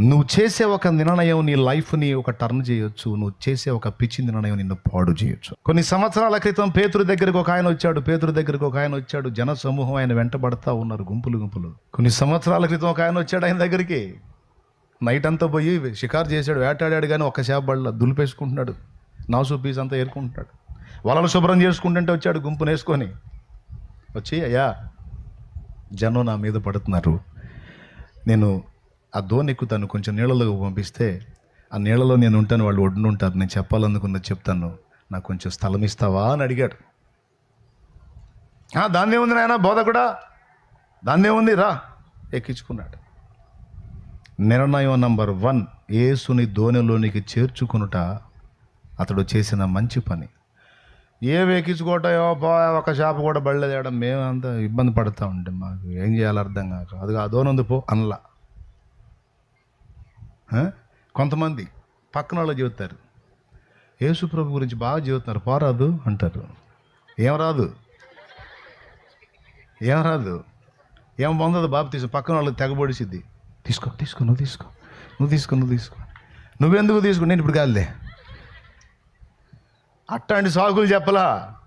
నువ్వు చేసే ఒక నిర్ణయం నీ లైఫ్ని ఒక టర్న్ చేయొచ్చు నువ్వు చేసే ఒక పిచ్చి నిర్ణయం నిన్ను పాడు చేయొచ్చు. కొన్ని సంవత్సరాల క్రితం పేతురు దగ్గరికి ఒక ఆయన వచ్చాడు పేతురు దగ్గరికి ఒక ఆయన వచ్చాడు జన సమూహం ఆయన వెంటబడతా ఉన్నారు గుంపులు గుంపులు. కొన్ని సంవత్సరాల క్రితం ఒక ఆయన వచ్చాడు ఆయన దగ్గరికి. నైట్ అంతా పోయి షికారు చేశాడు వేటాడాడు కానీ ఒక్క చేప బళ్ళ దులిపేసుకుంటున్నాడు. నాసు పీస్ అంతా ఏరుకుంటున్నాడు. వలలు శుభ్రం చేసుకుంటుంటే వచ్చాడు గుంపును వేసుకొని. వచ్చి అయ్యా జనం నా మీద పడుతున్నారు. నేను ఆ దోణి ఎక్కుతాను కొంచెం నీళ్ళలోకి పంపిస్తే ఆ నీళ్ళలో నేను ఉంటాను వాళ్ళు ఒడ్డున ఉంటారు నేను చెప్పాలనుకున్నది చెప్తాను. నాకు కొంచెం స్థలం ఇస్తావా? అని అడిగాడు. దాన్నే ఉంది నాయన బోధ కూడా దాన్నే ఉంది రా. ఎక్కించుకున్నాడు. నిర్ణయం నంబర్ వన్ ఏసుని ధోనిలోనికి చేర్చుకునుట అతడు చేసిన మంచి పని. ఏం ఎక్కించుకోవటో పో ఒక చేప కూడా బళ్ళేయడం మేము అంత ఇబ్బంది పడుతూ ఉంటాం మాకు ఏం చేయాలో అర్థం కాక అది ఆ దోనందు పో అనలా. కొంతమంది పక్కన వాళ్ళు చెబుతారు. యేసుప్రభు గురించి బాగా చెబుతున్నారు. పోరాదు అంటారు. ఏం రాదు? ఏం రాదు? ఏం పొందదు బాబు తీసు పక్కన వాళ్ళకి తెగబడిసిద్ది తీసుకో తీసుకో నువ్వు తీసుకో. నువ్వు తీసుకో నువ్వు తీసుకో. నువ్వెందుకు తీసుకో? నేను ఇప్పుడు కాదులే అట్లాంటి సాకులు చెప్పలా.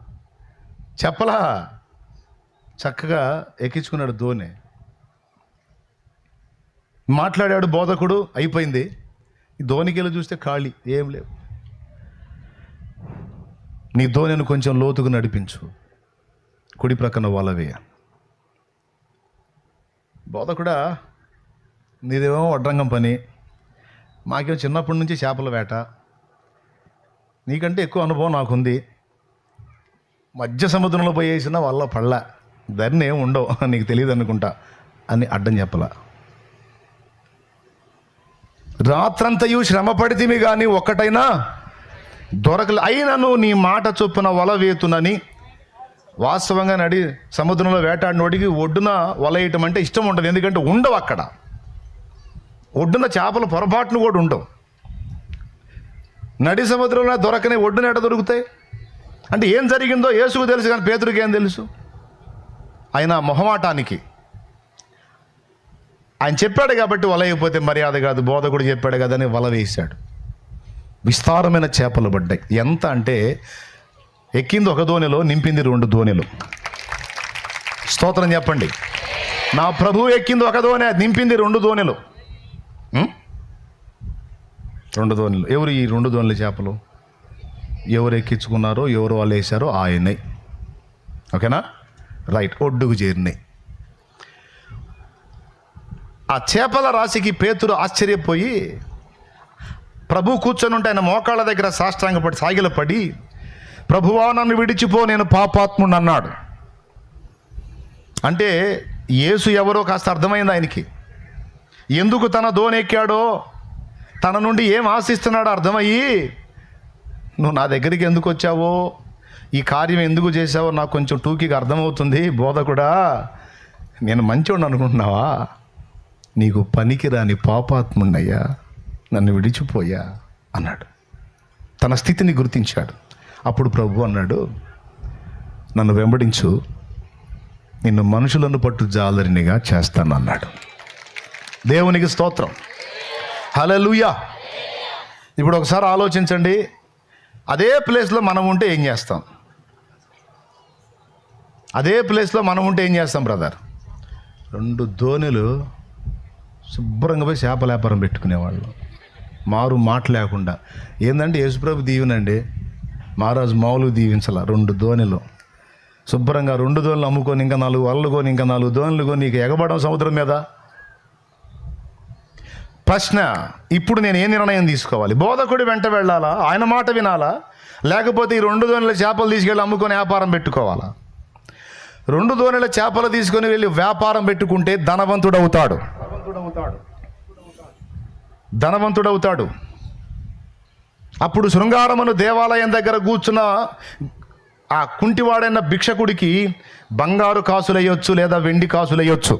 చెప్పలా. చక్కగా ఎక్కించుకున్నాడు ధోని. మాట్లాడాడు బోధకుడు అయిపోయింది. ఈ చూస్తే ఖాళీ ఏం లేవు. నీ ధోనిని కొంచెం లోతుకు నడిపించు. కుడి ప్రక్కన వాళ్ళవే. బోధకుడా నీదేమో వడ్రంగం పని. మాకేమో చిన్నప్పటి నుంచి చేపల వేట. నీకంటే ఎక్కువ అనుభవం నాకుంది. మధ్య సముద్రంలో పోయేసిన వాళ్ళ పళ్ళ. ధరని ఏమి ఉండవు నీకు తెలియదు అనుకుంటా అని అడ్డం చెప్పలా. రాత్రంతయు శ్రమ పడితిమి కానీ ఒక్కటైనా దొరకలే. అయినను నీ మాట చొప్పున వల వేతునని వాస్తవంగా నడి సముద్రంలో వేటాడినోడికి ఒడ్డున వల వేయటం అంటే ఇష్టం ఉంటుంది ఎందుకంటే ఉండవు అక్కడ. ఒడ్డున చేపలు పొరపాటును కూడా ఉండవు. నడి సముద్రంలో దొరకని ఒడ్డున ఎట దొరుకుతాయి? అంటే ఏం జరిగిందో యేసుకు తెలుసు కానీ పేతుడికి ఏం తెలుసు? ఆయన మొహమాటానికి ఆయన చెప్పాడు కాబట్టి వల అయిపోతే మర్యాద కాదు బోధకుడు చెప్పాడు కదా అని వల వేశాడు. విస్తారమైన చేపలు పడ్డాయి. ఎంత అంటే ఎక్కింది ఒక ధోనిలో నింపింది రెండు ధోనిలు. స్తోత్రం చెప్పండి. నా ప్రభు ఎక్కింది ఒక ధోని నింపింది రెండు ధోనిలు. రెండు ధోనిలు. ఎవరు ఈ రెండు దోణిల చేపలు? ఎవరు ఎక్కించుకున్నారో ఎవరు వాళ్ళు వేశారో ఆయనే. ఓకేనా? రైట్ ఒడ్డుకు చేరినాయి. ఆ చేపల రాశికి పేతురు ఆశ్చర్యపోయి ప్రభు కూర్చొని ఉంటే ఆయన మోకాళ్ళ దగ్గర సాష్టాంగపడి సాగిలపడి ప్రభువా నన్ను విడిచిపో నేను పాపాత్ముడు అన్నాడు. అంటే యేసు ఎవరో కాస్త అర్థమైంది ఆయనకి. ఎందుకు తన దోనెక్కాడో ఎక్కాడో తన నుండి ఏం ఆశిస్తున్నాడో అర్థమయ్యి నువ్వు నా దగ్గరికి ఎందుకు వచ్చావో? ఈ కార్యం ఎందుకు చేశావో నాకు కొంచెం టూకీగా అర్థమవుతుంది బోధకుడా. నేను మంచోడు అనుకుంటున్నావా? నీకు పనికిరాని పాపాత్మున్నయ్యా నన్ను విడిచిపోయా అన్నాడు. తన స్థితిని గుర్తించాడు. అప్పుడు ప్రభు అన్నాడు నన్ను వెంబడించు నిన్ను మనుషులను పట్టు జాలరినిగా చేస్తాను అన్నాడు దేవునికి స్తోత్రం. హలలుయా ఇప్పుడు ఒకసారి ఆలోచించండి. అదే ప్లేస్లో మనం ఉంటే ఏం చేస్తాం? అదే ప్లేస్లో మనం ఉంటే ఏం చేస్తాం బ్రదర్? రెండు ధోనిలు శుభ్రంగా పోయి చేపల వ్యాపారం పెట్టుకునేవాళ్ళు. మారు మాట లేకుండా. ఏంటంటే యేసుప్రభు దీవెనండి. మహారాజు మామూలు దీవించాల రెండు ధోనిలు శుభ్రంగా రెండు ధోనులు అమ్ముకొని ఇంకా నాలుగు వలలు కొని ఇంకా నాలుగు ధోనులు కొని నీకు ఎగబడడం సముద్రం మీద. ప్రశ్న ఇప్పుడు నేను ఏ నిర్ణయం తీసుకోవాలి? బోధకుడి వెంట వెళ్ళాలా? ఆయన మాట వినాలా? లేకపోతే ఈ రెండు ధోనుల చేపలు తీసుకెళ్ళి అమ్ముకొని వ్యాపారం పెట్టుకోవాలా? రెండు ధోనుల చేపలు తీసుకొని వెళ్ళి వ్యాపారం పెట్టుకుంటే ధనవంతుడు అవుతాడు ధనవంతుడవుతాడు. అప్పుడు శృంగారమును దేవాలయం దగ్గర కూర్చున్న ఆ కుంటివాడైన భిక్షకుడికి బంగారు కాసులు వేయొచ్చు లేదా వెండి కాసులు వేయొచ్చు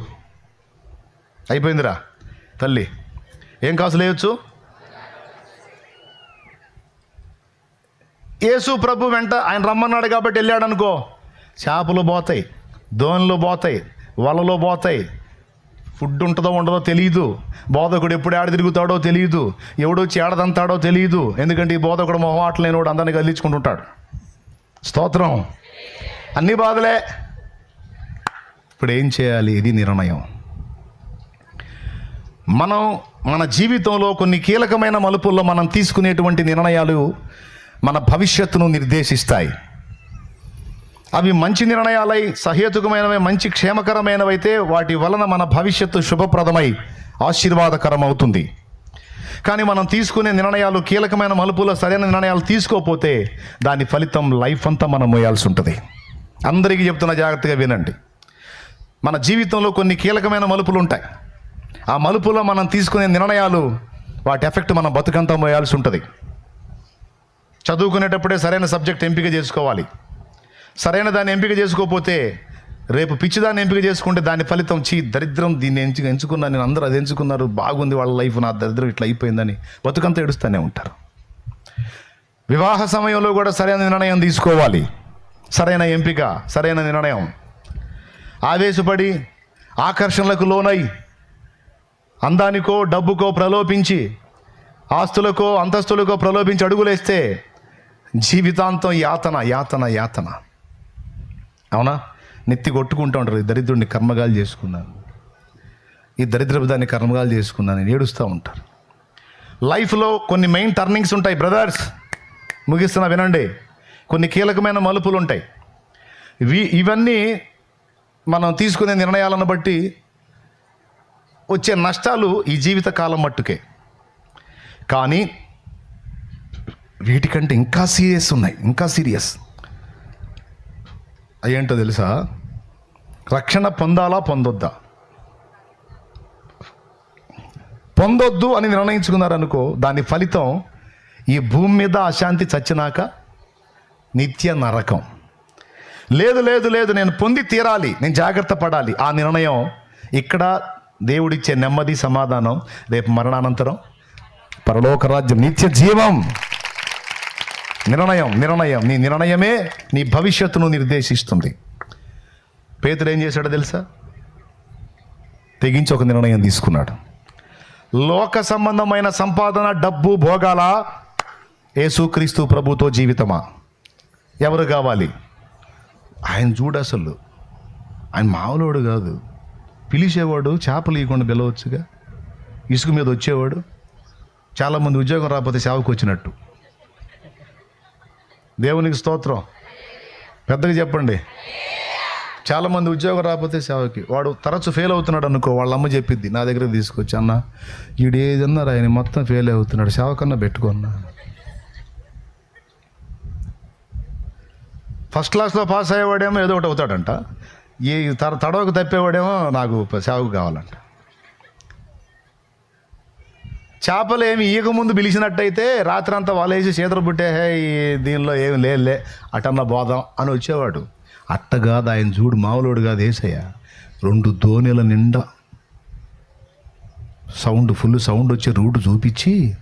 అయిపోయిందిరా తల్లి. ఏం కాసులు యేసు ప్రభు వెంట ఆయన రమ్మన్నాడు కాబట్టి వెళ్ళాడు అనుకో చేపలు పోతాయి దోణులు పోతాయి వలలు పోతాయి ఫుడ్ ఉంటుందో ఉండదో తెలియదు బోధకుడు ఎప్పుడు ఆడ తిరుగుతాడో తెలియదు ఎవడు చేడదంతాడో తెలియదు ఎందుకంటే ఈ బోధకుడు మొహమాటలు లేనివాడు అందరినీ కదిలించుకుంటుంటాడు. స్తోత్రం. అన్ని బాధలే ఇప్పుడు ఏం చేయాలి? ఇది నిర్ణయం. మనం మన జీవితంలో కొన్ని కీలకమైన మలుపుల్లో మనం తీసుకునేటువంటి నిర్ణయాలు మన భవిష్యత్తును నిర్దేశిస్తాయి. అవి మంచి నిర్ణయాలై సహేతుకమైనవి మంచి క్షేమకరమైనవైతే వాటి వలన మన భవిష్యత్తు శుభప్రదమై ఆశీర్వాదకరం అవుతుంది కానీ మనం తీసుకునే నిర్ణయాలు కీలకమైన మలుపులో సరైన నిర్ణయాలు తీసుకోకపోతే దాని ఫలితం లైఫ్ అంతా మనం మోయాల్సి ఉంటుంది అందరికీ చెప్తున్న జాగ్రత్తగా వినండి. మన జీవితంలో కొన్ని కీలకమైన మలుపులు ఉంటాయి ఆ మలుపులో మనం తీసుకునే నిర్ణయాలు వాటి ఎఫెక్ట్ మనం బతుకంతా మోయాల్సి ఉంటుంది చదువుకునేటప్పుడే సరైన సబ్జెక్ట్ ఎంపిక చేసుకోవాలి. సరైన దాన్ని ఎంపిక చేసుకోకపోతే రేపు పిచ్చిదాన్ని ఎంపిక చేసుకుంటే దాని ఫలితం చీ దరిద్రం దీన్ని ఎంచు ఎంచుకున్నా నేను అందరూ అది ఎంచుకున్నారు బాగుంది వాళ్ళ లైఫ్ నా దరిద్రం ఇట్లా అయిపోయిందని బతుకంతా ఏడుస్తూనే ఉంటారు. వివాహ సమయంలో కూడా సరైన నిర్ణయం తీసుకోవాలి. సరైన ఎంపిక సరైన నిర్ణయం. ఆవేశపడి ఆకర్షణలకు లోనై అందానికో డబ్బుకో ప్రలోభించి ఆస్తులకో అంతస్తులకో ప్రలోభించి అడుగులేస్తే జీవితాంతం యాతన యాతన యాతన. అవునా? నెత్తి కొట్టుకుంటూ ఉంటారు. ఈ దరిద్రుడిని కర్మగాలు చేసుకున్నాను. ఈ దరిద్రపు దాన్ని కర్మగాలు చేసుకున్నాను. అని ఏడుస్తూ ఉంటారు లైఫ్లో కొన్ని మెయిన్ టర్నింగ్స్ ఉంటాయి బ్రదర్స్. ముగిస్తున్నా వినండి. కొన్ని కీలకమైన మలుపులు ఉంటాయి. ఇవి ఇవన్నీ మనం తీసుకునే నిర్ణయాలను బట్టి వచ్చే నష్టాలు ఈ జీవిత కాలం మట్టుకే. కానీ వీటికంటే ఇంకా సీరియస్ ఉన్నాయి. ఇంకా సీరియస్. అయ్యేంటో తెలుసా? రక్షణ పొందాలా పొందొద్దా? పొందొద్దు అని నిర్ణయించుకున్నారనుకో దాని ఫలితం ఈ భూమి మీద అశాంతి చచ్చినాక నిత్య నరకం. లేదు లేదు లేదు నేను పొంది తీరాలి నేను జాగ్రత్త పడాలి. ఆ నిర్ణయం ఇక్కడ దేవుడిచ్చే నెమ్మది సమాధానం రేపు మరణానంతరం పరలోక రాజ్యం నిత్య జీవం. నిర్ణయం నిర్ణయం. నీ నిర్ణయమే నీ భవిష్యత్తును నిర్దేశిస్తుంది. పేతుడు ఏం చేశాడో తెలుసా? తెగించి ఒక నిర్ణయం తీసుకున్నాడు. లోక సంబంధమైన సంపాదన డబ్బు భోగాల యేసుక్రీస్తు ప్రభుతో జీవితమా? ఎవరు కావాలి? ఆయన చూడు అసలు. ఆయన మామూలోడు కాదు. పిలిచేవాడు చేపలు ఇవ్వకుండా పిలవచ్చుగా? ఇసుక మీద వచ్చేవాడు? చాలామంది ఉద్యోగం రాకపోతే సేవకు వచ్చినట్టు. దేవునికి స్తోత్రం. పెద్దగా చెప్పండి. చాలామంది ఉద్యోగం రాకపోతే సేవకి. వాడు తరచు ఫెయిల్ అవుతున్నాడు అనుకో వాళ్ళ అమ్మ చెప్పిద్ది నా దగ్గర తీసుకొచ్చి అన్న ఈడు ఏదన్నారు ఆయన మొత్తం ఫెయిల్ అవుతున్నాడు సేవకన్నా పెట్టుకున్నా ఫస్ట్ క్లాస్లో పాస్ అయ్యేవాడేమో ఏదో ఒకటి అవుతాడంట. ఈ తర తడవకు తప్పేవాడేమో నాకు సేవకు కావాలంట. చేపలు ఏమి ఈగ ముందు పిలిచినట్టయితే రాత్రంతా వాళ్ళేసి చేతులు పుట్టే ఈ దీనిలో ఏమి లేదులే అటన్న బోధం అని వచ్చేవాడు. అట్ట కాదు ఆయన చూడు మామూలుడు కాదు ఏసయ్య. రెండు దోణిల నిండా సౌండ్ ఫుల్ సౌండ్ వచ్చే రూట్ చూపించి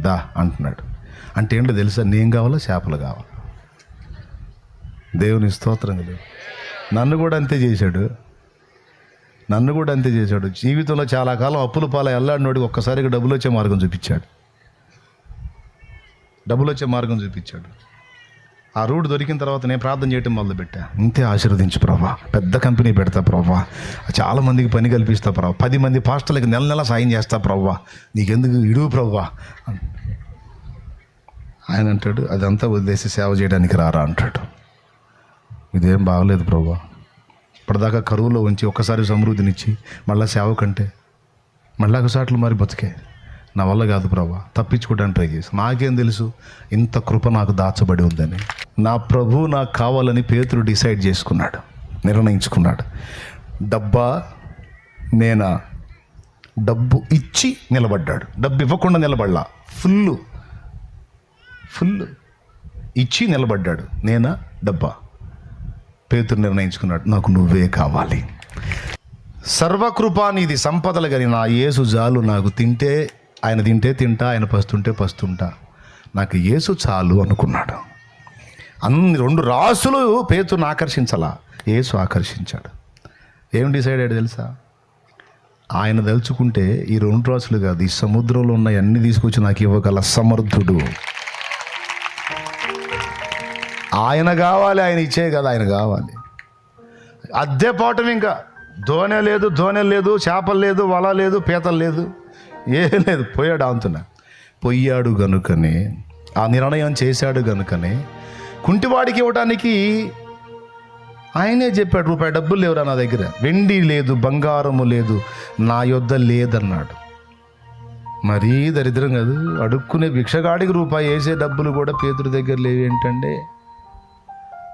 దా అంటున్నాడు. అంటే ఏంటో తెలుసా? నేను కావాలా చేపలు కావాలా? దేవుని స్తోత్రం కదా నన్ను కూడా అంతే చేశాడు. నన్ను కూడా అంతే చేశాడు. జీవితంలో చాలా కాలం అప్పుల పాల ఎల్లాడినోడికి ఒక్కసారిగా డబ్బులు వచ్చే మార్గం చూపించాడు. డబ్బులు వచ్చే మార్గం చూపించాడు. ఆ రూట్ దొరికిన తర్వాత నేను ప్రార్థన చేయటం మొదలుపెట్టా. ఇంతే ఆశీర్వదించు ప్రభా. పెద్ద కంపెనీ పెడతా ప్రభా. చాలా మందికి పని కల్పిస్తా ప్రభా. పది మంది పాస్టర్లకు నెల నెల సాయం చేస్తా ప్రభా. నీకెందుకు ఇడువు ప్రభా? ఆయన అంటాడు అదంతా వదిలేసి సేవ చేయడానికి రారా అంటాడు. ఇదేం బాగలేదు ప్రభా. ఇప్పటిదాకా కరువులో ఉంచి ఒక్కసారి సమృద్ధినిచ్చి మళ్ళీ సేవ కంటే మళ్ళీ ఒకసాట్లు మరి బతికే. నా వల్ల కాదు ప్రభా తప్పించుకోవడానికి ట్రై చేసి. నాకేం తెలుసు ఇంత కృప నాకు దాచబడి ఉందని. నా ప్రభు నాకు కావాలని పేతురు డిసైడ్ చేసుకున్నాడు నిర్ణయించుకున్నాడు. డబ్బా నేనా? డబ్బు ఇచ్చి నిలబడ్డాడు. డబ్బు ఇవ్వకుండా నిలబడలా. ఫుల్ ఫుల్ ఇచ్చి నిలబడ్డాడు. నేనా? డబ్బా. పేతురు నిర్ణయించుకున్నాడు నాకు నువ్వే కావాలి. సర్వకృప నీది సంపదలు కానీ నా యేసు జాలు నాకు తింటే ఆయన తింటే తింటా ఆయన పస్తుంటే పస్తుంటా. నాకు యేసు చాలు అనుకున్నాడు. అన్ని రెండు రాసులు పేతుని ఆకర్షించాలా యేసు ఆకర్షించాడు. ఏం డిసైడ్ అయ్యాడు తెలుసా? ఆయన తలుచుకుంటే ఈ రెండు రాసులు కాదు ఈ సముద్రంలో ఉన్న అన్ని తీసుకొచ్చి నాకు ఇవ్వగల సమర్థుడు. ఆయన కావాలి ఆయన ఇచ్చే కదా ఆయన కావాలి. అద్దె పోవటం ఇంకా. దోణె లేదు ధోనె లేదు చేపలు లేదు వల లేదు పీతలు లేదు ఏం లేదు. పోయాడు అంతున్నా పోయాడు గనుకనే ఆ నిర్ణయం చేశాడు గనుకనే కుంటివాడికి ఇవ్వటానికి ఆయనే చెప్పాడు రూపాయి డబ్బులు లేవురా నా దగ్గర. వెండి లేదు బంగారము లేదు నా యొద్ద లేదన్నాడు. మరీ దరిద్రం కాదు అడుక్కునే భిక్షగాడికి రూపాయి వేసే డబ్బులు కూడా పేతుడి దగ్గర లేవు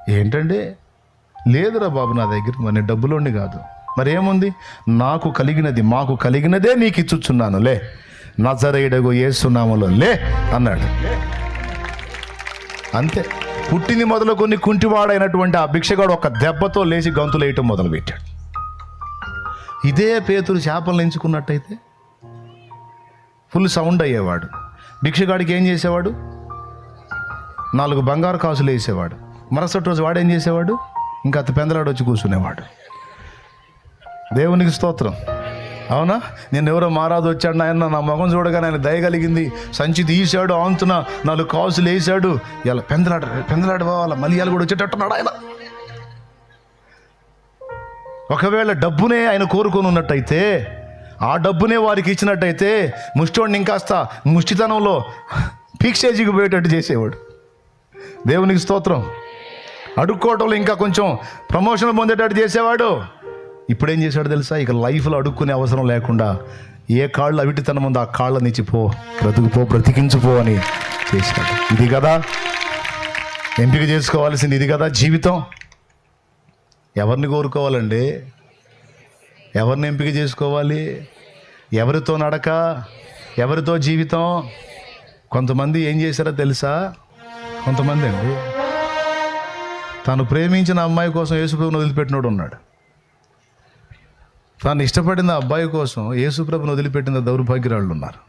ఏంటంటే లేదురా బాబు నా దగ్గర మరి నేను డబ్బులోండి కాదు. మరి ఏముంది నాకు కలిగినది మాకు కలిగినదే నీకు ఇచ్చుచున్నాను. లే. నజరేయడగు ఏసునామలో లే అన్నాడు. అంతే. పుట్టింది మొదలుకొని కుంటివాడైనటువంటి ఆ భిక్షగాడు ఒక దెబ్బతో లేచి గంతులు వేయటం మొదలుపెట్టాడు. ఇదే పేతులు చేపలు ఎంచుకున్నట్టయితే ఫుల్ సౌండ్ అయ్యేవాడు. భిక్షగాడికి ఏం చేసేవాడు? నాలుగు బంగారు కాసులు వేసేవాడు. మరుసటి రోజు వాడు ఏం చేసేవాడు? ఇంకా అతి పెందలాడు వచ్చి కూర్చునేవాడు. దేవునికి స్తోత్రం. అవునా? నేను ఎవరో మారాదు వచ్చాడు నాయన నా మొహం చూడగానే ఆయన దయ కలిగింది. సంచి తీశాడు ఆంతున నాలుగు కాసులు వేసాడు ఇలా పెందలాడ పెందలాడ పోవాలా మళ్ళీ కూడా వచ్చేటట్టున్నాడు ఆయన. ఒకవేళ డబ్బునే ఆయన కోరుకొని ఉన్నట్టయితే ఆ డబ్బునే వారికి ఇచ్చినట్టయితే ముష్టివాడిని ఇంకాస్త ముష్టితనంలో పీక్షేజీకి పోయేటట్టు చేసేవాడు. దేవునికి స్తోత్రం. అడుక్కోవటంలో ఇంకా కొంచెం ప్రమోషన్ పొందేటట్టు చేసేవాడు. ఇప్పుడేం చేశాడు తెలుసా? ఇక లైఫ్లో అడుక్కునే అవసరం లేకుండా ఏ కాళ్ళు అవిటితనం ఉందో ఆ కాళ్ళ నుంచి పో బ్రతుకుపో బ్రతికించుపో అని చేశాడు. ఇది కదా? ఎంపిక చేసుకోవాల్సింది ఇది కదా జీవితం? ఎవరిని కోరుకోవాలండి? ఎవరిని ఎంపిక చేసుకోవాలి? ఎవరితో నడక? ఎవరితో జీవితం? కొంతమంది ఏం చేశారో తెలుసా? కొంతమంది అండి. తాను ప్రేమించిన అమ్మాయి కోసం యేసుప్రభుని వదిలిపెట్టినోడు ఉన్నాడు. తాను ఇష్టపడిన అబ్బాయి కోసం యేసుప్రభుని వదిలిపెట్టిన దౌర్భాగ్యరాళ్ళు ఉన్నారు.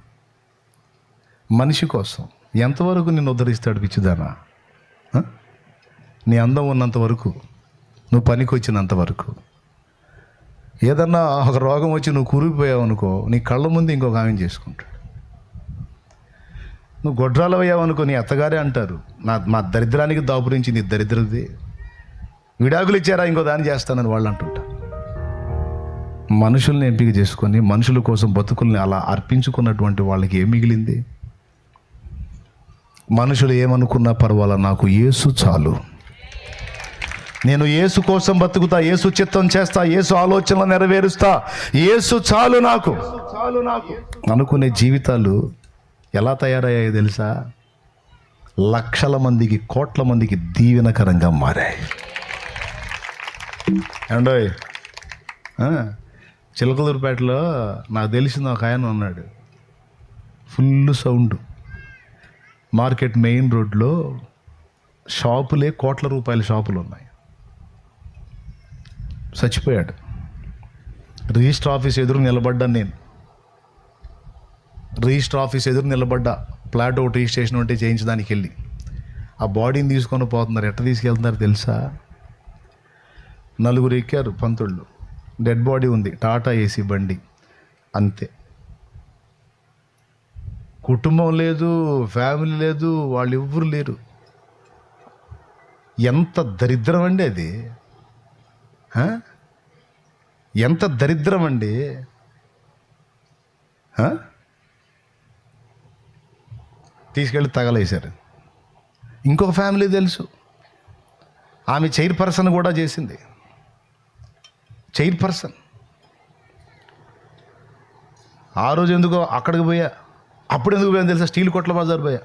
మనిషి కోసం ఎంతవరకు నిన్ను ఉద్ధరిస్తాడు పిచ్చిదానా? నీ అందం ఉన్నంత వరకు నువ్వు పనికి వచ్చినంత వరకు. ఏదన్నా ఒక రోగం వచ్చి నువ్వు కూరిపోయావు అనుకో నీ కళ్ళ ముందు ఇంకొక ఆమె చేసుకుంటాడు. నువ్వు గొడ్రాలు అయ్యావు అనుకో నీ అత్తగారే అంటారు నా మా దరిద్రానికి దాపురించి నీ దరిద్రది విడాకులు ఇచ్చారా? ఇంకో దాన్ని చేస్తానని వాళ్ళు అంటుంటారు. మనుషుల్ని ఎంపిక చేసుకొని మనుషుల కోసం బతుకుల్ని అలా అర్పించుకున్నటువంటి వాళ్ళకి ఏం మిగిలింది? మనుషులు ఏమనుకున్నా పర్వాలా? నాకు యేసు చాలు. నేను యేసు కోసం బతుకుతా యేసు చిత్తం చేస్తా యేసు ఆలోచనలు నెరవేరుస్తా. యేసు చాలు నాకు. చాలు నాకు అనుకునే జీవితాలు ఎలా తయారయ్యాయో తెలుసా? లక్షల మందికి కోట్ల మందికి దీవెనకరంగా మారాయి. ఏమండోయ్? చిలకదూరుపేటలో చిలకలూరుపేటలో నాకు తెలిసిన ఒక ఆయన ఉన్నాడు. Full sound. మార్కెట్ మెయిన్ రోడ్లో షాపులే కోట్ల రూపాయల షాపులు ఉన్నాయి. చచ్చిపోయాడు. రిజిస్టర్ ఆఫీస్ ఎదురు నిలబడ్డా నేను. రిజిస్టర్ ఆఫీస్ ఎదురు నిలబడ్డా. ప్లాట్ ఒకటి రిజిస్ట్రేషన్ ఉంటే చేయించడానికి వెళ్ళి ఆ బాడీని తీసుకొని పోతున్నారు. ఎట్ట తీసుకెళ్తున్నారు తెలుసా? నలుగురు ఎక్కారు పంతుళ్ళు. డెడ్ బాడీ ఉంది. టాటా ఏసీ బండి. అంతే. కుటుంబం లేదు ఫ్యామిలీ లేదు వాళ్ళు ఎవ్వరు లేరు. ఎంత దరిద్రం అండి అది. ఎంత దరిద్రం అండి. తీసుకెళ్ళి తగలేశారు. ఇంకొక ఫ్యామిలీ తెలుసు. ఆమె చైర్ పర్సన్ కూడా చేసింది. చైర్పర్సన్ ఆ రోజు ఎందుకో అక్కడికి పోయా. అప్పుడు ఎందుకు పోయాను తెలుసా? స్టీల్ కొట్ల బజార్ పోయా.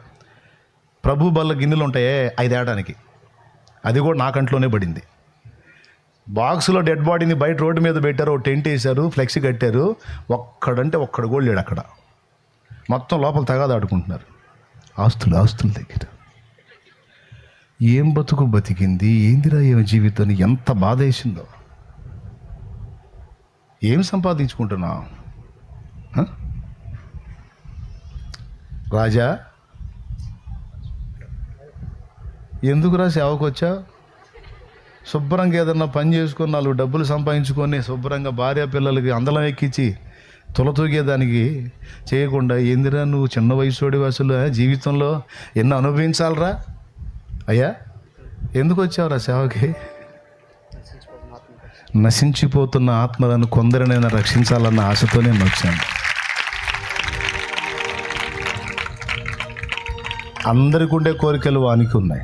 ప్రభు బల్ల గిన్నెలు ఉంటాయే ఐదేడడానికి అది కూడా నా కంట్లోనే పడింది. బాక్స్లో డెడ్ బాడీని బయట రోడ్డు మీద పెట్టారు టెంట్ వేశారు ఫ్లెక్సీ కట్టారు. ఒక్కడంటే ఒక్కడు కూడా లేడు అక్కడ. మొత్తం లోపల తగాదాడుకుంటున్నారు. ఆస్తులు ఆస్తుల దగ్గర. ఏం బతుకు బతికింది? ఏందిరా ఏమి జీవితాన్ని ఎంత బాధ వేసిందో. ఏం సంపాదించుకుంటున్నావు? రాజా? ఎందుకురా సేవకు వచ్చా శుభ్రంగా ఏదన్నా పని చేసుకొని నాలుగు డబ్బులు సంపాదించుకొని శుభ్రంగా భార్య పిల్లలకి అందలం ఎక్కించి తులతూగేదానికి చేయకుండా ఏందిరా నువ్వు చిన్న వయసుడి అసలు జీవితంలో ఎన్నో అనుభవించాలరా? అయ్యా ఎందుకు వచ్చావురా సేవకి? నశించిపోతున్న ఆత్మలను కొందరినైనా రక్షించాలన్న ఆశతో నేను వచ్చాను. అందరికి ఉండే కోరికలు వానికి ఉన్నాయి.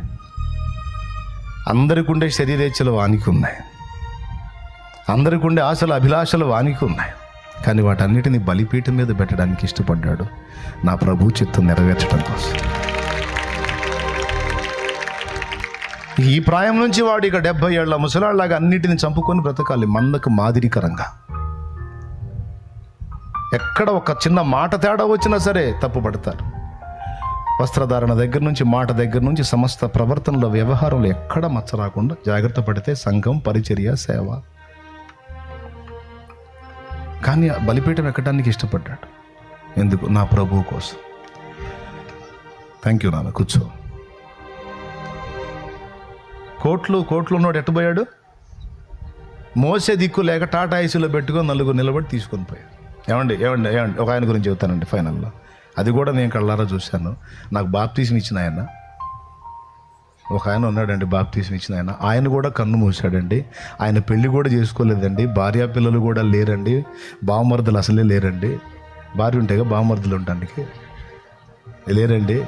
అందరికి ఉండే శరీరేచ్ఛలు వానికి ఉన్నాయి. అందరికి ఉండే ఆశలు అభిలాషలు వానికి ఉన్నాయి. కానీ వాటన్నిటిని బలిపీఠం మీద పెట్టడానికి ఇష్టపడ్డాడు నా ప్రభు చిత్తం నెరవేర్చడం కోసం. ఈ ప్రాయం నుంచి వాడు ఇక డెబ్బై ఏళ్ళ ముసలాళ్ళగా అన్నిటిని చంపుకొని బ్రతకాలి. మందకు మాదిరికరంగా. ఎక్కడ ఒక చిన్న మాట తేడా వచ్చినా సరే తప్పుపడతారు. వస్త్రధారణ దగ్గర నుంచి మాట దగ్గర నుంచి సమస్త ప్రవర్తనలో వ్యవహారంలో ఎక్కడ మచ్చ రాకుండా జాగ్రత్త పడితే సంఘం పరిచర్య సేవ. కానీ బలిపీఠం ఎక్కడానికి ఇష్టపడ్డాడు? ఎందుకు? నా ప్రభువు కోసం. థ్యాంక్ యూ నాన్న. కూర్చో. కోట్లు కోట్లు ఎట్టు ఎట్టబోయాడు మోసే దిక్కు లేక టాటా ఐసీలో పెట్టుకొని నలుగురు నిలబడి తీసుకొని పోయాడు. ఏమండి ఏమండి ఏమండి ఒక ఆయన గురించి చెబుతానండి ఫైనల్లో. అది కూడా నేను కళ్ళారా చూశాను. నాకు బాప్తీసం ఇచ్చిన ఆయన. ఒక ఆయన ఉన్నాడండి బాప్తీసం ఇచ్చిన ఆయన. ఆయన కూడా కన్ను మూసాడండి ఆయన పెళ్ళి కూడా చేసుకోలేదండి. భార్య పిల్లలు కూడా లేరండి. బావమరుదులు అసలే లేరండి. భార్య ఉంటేగా బావమర్దులు ఉండడానికి లేరండి.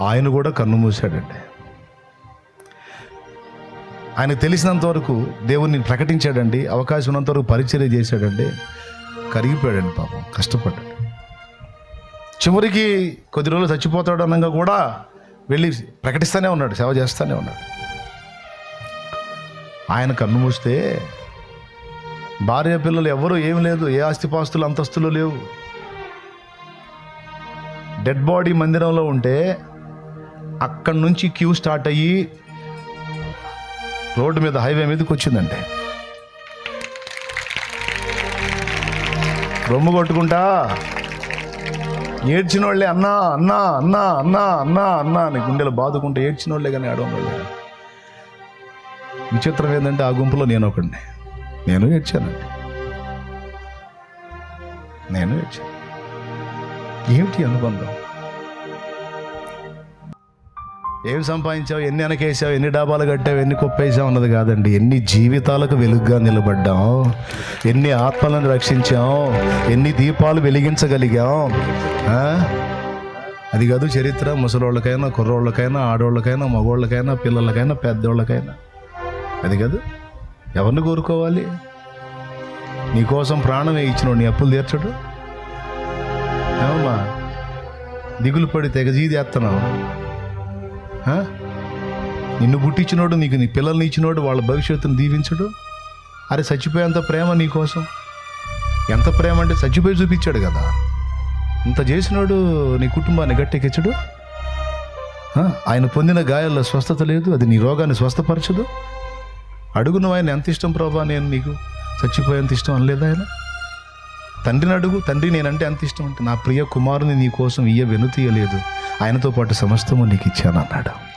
ఆయన కూడా కన్ను మూసాడండి ఆయన తెలిసినంత వరకు దేవుణ్ణి ప్రకటించాడండి అవకాశం ఉన్నంత వరకు పరిచర్య చేశాడండి. కరిగిపోయాడండి పాపం కష్టపడ్డాడు. చివరికి కొద్ది రోజులు చచ్చిపోతాడు అనగా కూడా వెళ్ళి ప్రకటిస్తూనే ఉన్నాడు సేవ చేస్తూనే ఉన్నాడు. ఆయన కన్ను మూస్తే భార్య పిల్లలు ఎవరు ఏమి లేదు ఏ ఆస్తిపాస్తులు అంతస్తులు లేవు. డెడ్ బాడీ మందిరంలో ఉంటే అక్కడి నుంచి క్యూ స్టార్ట్ అయ్యి రోడ్డు మీద హైవే మీదకి వచ్చిందండి. రొమ్ము కొట్టుకుంటా. ఏడ్చిన వాళ్ళే అన్నా అన్నా అన్నా అన్నా అన్నా అన్నా అని గుండెలు బాదుకుంటే ఏడ్చిన వాళ్ళే కానీ ఆడవాళ్ళే విచిత్రం ఏంటంటే ఆ గుంపులో నేను ఒకడిని. నేను ఏడ్చానండి నేను ఏడ్చాను. ఏమిటి అనుబంధం? ఏం సంపాదించావు? ఎన్ని వెనకేసావు ఎన్ని డాబాలు కట్టావు? ఎన్ని కుప్పేసావు అన్నది కాదండి. ఎన్ని జీవితాలకు వెలుగుగా నిలబడ్డాం? ఎన్ని ఆత్మలను రక్షించాం? ఎన్ని దీపాలు వెలిగించగలిగాం? అది కాదు చరిత్ర. ముసలోళ్ళకైనా కుర్రోళ్ళకైనా ఆడోళ్ళకైనా మగోళ్ళకైనా పిల్లలకైనా పెద్దోళ్ళకైనా. అది కాదు. ఎవరిని కోరుకోవాలి? నీకోసం ప్రాణం ఇచ్చినోడు నీ అప్పులు తీర్చడు? ఏమమ్మా? దిగులు పడి తెగజీది ఎత్తనావు నిన్ను పుట్టించినోడు నీకు నీ పిల్లల్ని ఇచ్చినోడు వాళ్ళ భవిష్యత్తును దీవించడు? అరే చచ్చిపోయేంత ప్రేమ నీకోసం ఎంత ప్రేమ అంటే చచ్చిపోయి చూపించాడు కదా. ఇంత చేసినోడు నీ కుటుంబాన్ని గట్టెక్కించడు? ఆయన పొందిన గాయాల్లో స్వస్థత లేదు అది నీ రోగాన్ని స్వస్థపరచదు? అడుగును ఆయన ఎంత ఇష్టం ప్రభా నేను నీకు? చచ్చిపోయేంత ఇష్టం అనలేదా ఆయన? తండ్రిని అడుగు తండ్రి నేనంటే అంత ఇష్టం అంటే నా ప్రియ కుమారుని నీ కోసం ఇయ్య వెనుతీయలేదు ఆయనతో పాటు సమస్తము నీకు ఇచ్చాను అన్నాడు.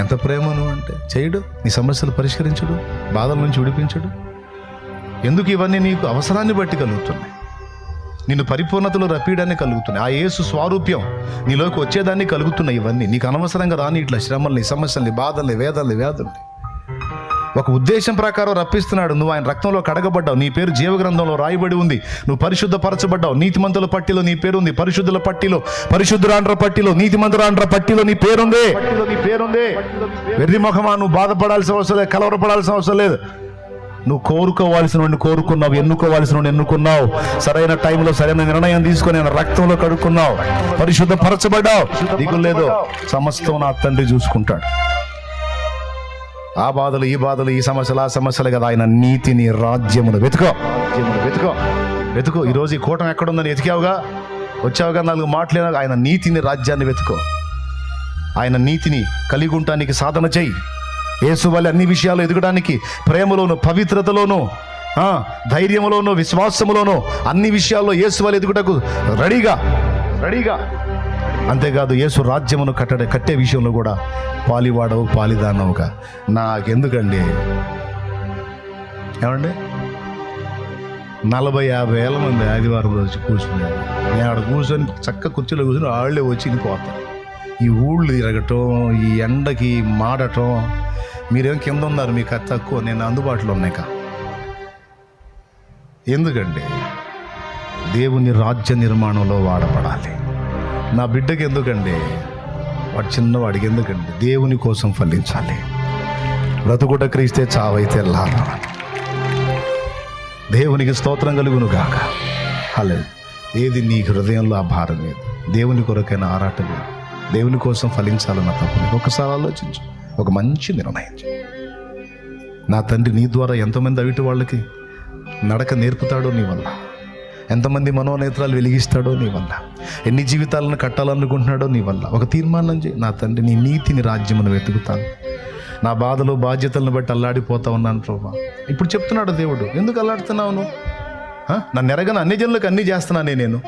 ఎంత ప్రేమను అంటే చేయడు నీ సమస్యలు పరిష్కరించడు బాధల నుంచి విడిపించడు. ఎందుకు ఇవన్నీ నీకు అవసరాన్ని బట్టి కలుగుతున్నాయి? నిన్ను పరిపూర్ణతలో రప్పియడాన్ని కలుగుతున్నాయి. ఆ యేసు స్వారూప్యం నీలోకి వచ్చేదాన్ని కలుగుతున్నాయి ఇవన్నీ. నీకు అనవసరంగా రాని ఇట్లా శ్రమల్ని సమస్యల్ని బాధల్ని వేదల్ని వ్యాధుల్ని. ఒక ఉద్దేశం ప్రకారం రప్పిస్తున్నాడు. నువ్వు ఆయన రక్తంలో కడగబడ్డావు. నీ పేరు జీవగ్రంథంలో రాయబడి ఉంది. నువ్వు పరిశుద్ధపరచబడ్డావు. నీతిమంతుల పట్టిలో నీ పేరు ఉంది. పరిశుద్ధుల పట్టిలో పరిశుద్ధురాండ్ర పట్టిలో నీతిమంతురాండ్ర పట్టిలో నీ పేరుంది. నీ పేరుంది. వెర్రి ముఖమా నువ్వు బాధపడాల్సిన అవసరం లేదు కలవరపడాల్సిన అవసరం లేదు. నువ్వు కోరుకోవాల్సిన కోరుకున్నావు ఎన్నుకోవాల్సిన ఎన్నుకున్నావు. సరైన టైంలో సరైన నిర్ణయం తీసుకొని ఆయన రక్తంలో కడుక్కున్నావు. పరిశుద్ధ పరచబడ్డావు దిగులు లేదు. సమస్తం నా తండ్రి చూసుకుంటాడు. ఆ బాధలు ఈ బాధలు ఈ సమస్యలు ఆ సమస్యలు కదా ఆయన నీతిని రాజ్యమును వెతుకో. రాజ్యమును వెతుకో. వెతుకో. ఈరోజు ఈ కూటం ఎక్కడుందని వెతికావుగా? వచ్చావుగా నాలుగు మాటలే ఆయన నీతిని రాజ్యాన్ని వెతుకో. ఆయన నీతిని కలిగి ఉండటానికి సాధన చెయ్యి యేసు వల్ల అన్ని విషయాలు ఎదగడానికి ప్రేమలోను పవిత్రతలోను ఆ, ధైర్యములోను విశ్వాసములోను అన్ని విషయాల్లో యేసు వల్ల ఎదుగుటకు రెడీగా. రెడీగా. అంతేకాదు యేసు రాజ్యమును కట్టడే కట్టే విషయంలో కూడా పాలివాడవు పాలిదానవుగా. నాకెందుకండి? ఏమండి? నలభై యాభై వేల మంది ఆదివారం రోజు కూర్చునేది నేను ఆడ కూర్చొని చక్క కుర్చీలో కూర్చొని వాళ్ళే వచ్చి పోతారు ఈ ఊళ్ళు తిరగటం ఈ ఎండకి మాడటం మీరేం కింద ఉన్నారు మీకు అది తక్కువ నేను అందుబాటులో ఉన్నాయి ఎందుకంటే ఎందుకండి? దేవుని రాజ్య నిర్మాణంలో వాడపడాలి నా బిడ్డకి ఎందుకండి? వాడు చిన్నవాడికి ఎందుకండి? దేవుని కోసం ఫలించాలి. బ్రతుకుట క్రీస్తే చావైతే లాభం. దేవునికి స్తోత్రం కలుగును గాక హలే ఏది నీ హృదయంలో ఆ భారం లేదు. దేవుని కొరకైన ఆరాటం దేవుని కోసం ఫలించాలన్న తప్పు ఒకసారి ఆలోచించు. ఒక మంచి నిర్ణయం నా తండ్రి నీ ద్వారా ఎంతమంది అవిటి వాళ్ళకి నడక నేర్పుతాడో నీ వల్ల. ఎంతమంది మనోనేత్రాలు వెలిగిస్తాడో నీ వల్ల. ఎన్ని జీవితాలను కట్టాలనుకుంటున్నాడో నీ వల్ల. ఒక తీర్మానం చేయి. నా తండ్రి నీ నీతిని రాజ్యమును వెతుకుతాను. నా బాధలు బాధ్యతలను బట్టి అల్లాడిపోతా ఉన్నాను ప్రభా. ఇప్పుడు చెప్తున్నాడు దేవుడు ఎందుకు అల్లాడుతున్నావు నువ్వు? నన్ను ఎరగని అన్ని జనులకు అన్నీ చేస్తున్నానే నేను.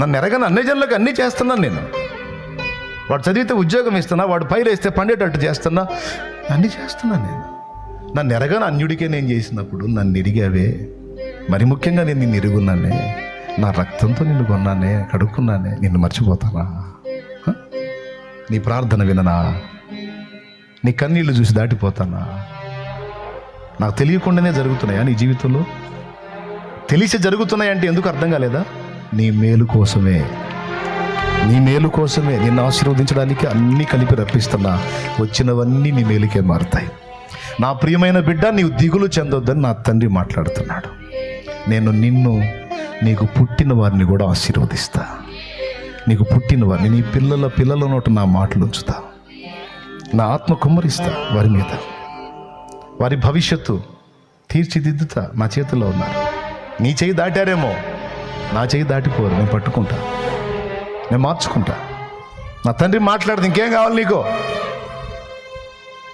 నన్ను ఎరగని అన్ని జనులకు అన్నీ చేస్తున్నాను నేను. వాడు చదివితే ఉద్యోగం ఇస్తున్నా వాడు పైరు వేస్తే పండేటట్టు చేస్తున్నా అన్నీ చేస్తున్నాను నేను. నన్ను ఎరగని అన్యుడికే నేను చేసినప్పుడు నన్ను ఎరిగావే. మరి ముఖ్యంగా నేను నిన్ను ఎరుగున్నానే. నా రక్తంతో నిన్ను కొన్నానే కడుక్కున్నానే నిన్ను మర్చిపోతానా? నీ ప్రార్థన విననా? నీ కన్నీళ్ళు చూసి దాటిపోతానా? నాకు తెలియకుండానే జరుగుతున్నాయా నీ జీవితంలో? తెలిసి జరుగుతున్నాయంటే ఎందుకు అర్థం కాలేదా? నీ మేలు కోసమే. నీ మేలు కోసమే నిన్ను ఆశీర్వదించడానికి అన్నీ కలిపి రప్పిస్తున్నా. వచ్చినవన్నీ నీ మేలుకే మారుతాయి. నా ప్రియమైన బిడ్డ నీవు దిగులు చెందొద్దని నా తండ్రి మాట్లాడుతున్నాడు. నేను నిన్ను నీకు పుట్టిన వారిని కూడా ఆశీర్వదిస్తా. నీకు పుట్టిన వారిని నీ పిల్లల పిల్లల నోట నా మాటలు ఉంచుతా. నా ఆత్మ కుమ్మరిస్తా వారి మీద. వారి భవిష్యత్తు తీర్చిదిద్దుతా నా చేతిలో ఉన్నారు. నీ చేయి దాటారేమో నా చేయి దాటిపోరు నేను పట్టుకుంటా. నేను మార్చుకుంటా. నా తండ్రి మాట్లాడితే ఇంకేం కావాలి నీకు?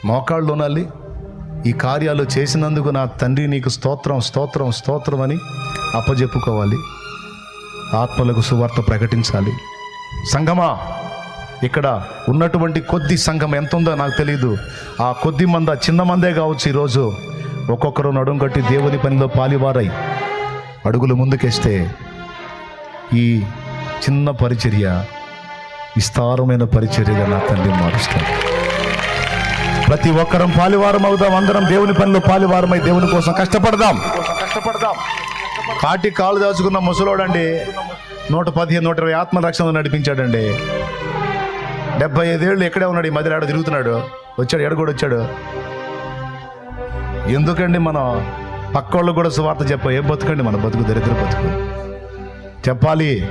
మోకాళ్ళు ఉనాలి ఈ కార్యాలు చేసినందుకు నా తండ్రి నీకు స్తోత్రం స్తోత్రం స్తోత్రం అని అప్పజెప్పుకోవాలి. ఆత్మలకు సువార్త ప్రకటించాలి. సంఘమా ఇక్కడ ఉన్నటువంటి కొద్ది సంఘం ఎంత ఉందో నాకు తెలియదు ఆ కొద్ది మంద చిన్న మందే కావచ్చు ఈరోజు. ఒక్కొక్కరు నడుం కట్టి దేవుని పనిలో పాలివారై అడుగులు ముందుకేస్తే ఈ చిన్న పరిచర్య విస్తారమైన పరిచర్యగా నా తల్లి మారుస్తాను ప్రతి ఒక్కరం పాలివారం అవుదాం. అందరం దేవుని పనిలో పాలివారమై దేవుని కోసం కష్టపడదాం. కష్టపడదాం కాటి కాలు దాచుకున్న ముసలోడండి నూట పదిహేను నూట ఇరవై ఆత్మ రక్షణ నడిపించాడండి. డెబ్బై ఐదేళ్ళు ఎక్కడే ఉన్నాడు ఈ మధ్యలో తిరుగుతున్నాడు. వచ్చాడు ఎడగొడు వచ్చాడు. ఎందుకండి మనం? పక్కోళ్ళు కూడా సువార్త చెప్ప ఏ బతుకండి? మన బతుకు దరిద్ర బతుకు. చెప్పాలి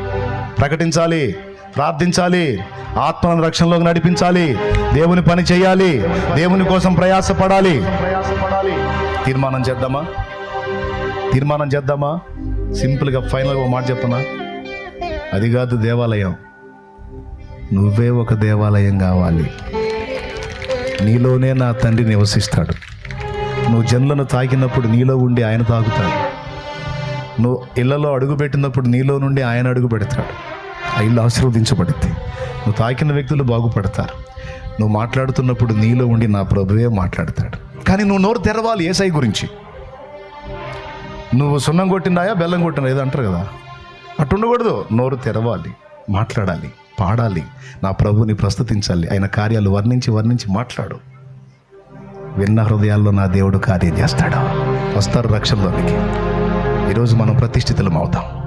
ప్రకటించాలి. ప్రార్థించాలి. ఆత్మలను రక్షణలోకి నడిపించాలి. దేవుని పని చేయాలి. దేవుని కోసం ప్రయాసపడాలి. తీర్మానం చేద్దామా? తీర్మానం చేద్దామా? సింపుల్గా ఫైనల్గా ఒక మాట చెప్తున్నా. అది కాదు దేవాలయం. నువ్వే ఒక దేవాలయం కావాలి. నీలోనే నా తండ్రి నివసిస్తాడు. నువ్వు జన్లను తాకినప్పుడు నీలో ఉండి ఆయన తాగుతాడు. నువ్వు ఇళ్ళలో అడుగు పెట్టినప్పుడు నీలో నుండి ఆయన అడుగు పెడతాడు ఆ ఇల్లు ఆశీర్వదించబడింది నువ్వు తాకిన వ్యక్తులు బాగుపడతారు. నువ్వు మాట్లాడుతున్నప్పుడు నీలో ఉండి నా ప్రభువే మాట్లాడతాడు. కానీ నువ్వు నోరు తెరవాలి ఏసై గురించి. నువ్వు సున్నం కొట్టినాయా బెల్లం కొట్టినా ఏదో అంటారు కదా. అటు ఉండకూడదు నోరు తెరవాలి మాట్లాడాలి పాడాలి. నా ప్రభుని ప్రస్తుతించాలి. ఆయన కార్యాలు వర్ణించి వర్ణించి మాట్లాడు. విన్న హృదయాల్లో నా దేవుడు కార్యం చేస్తాడు? వస్తారు రక్షణలోనికి. ఈరోజు మనం ప్రతిష్ఠితులం అవుతాం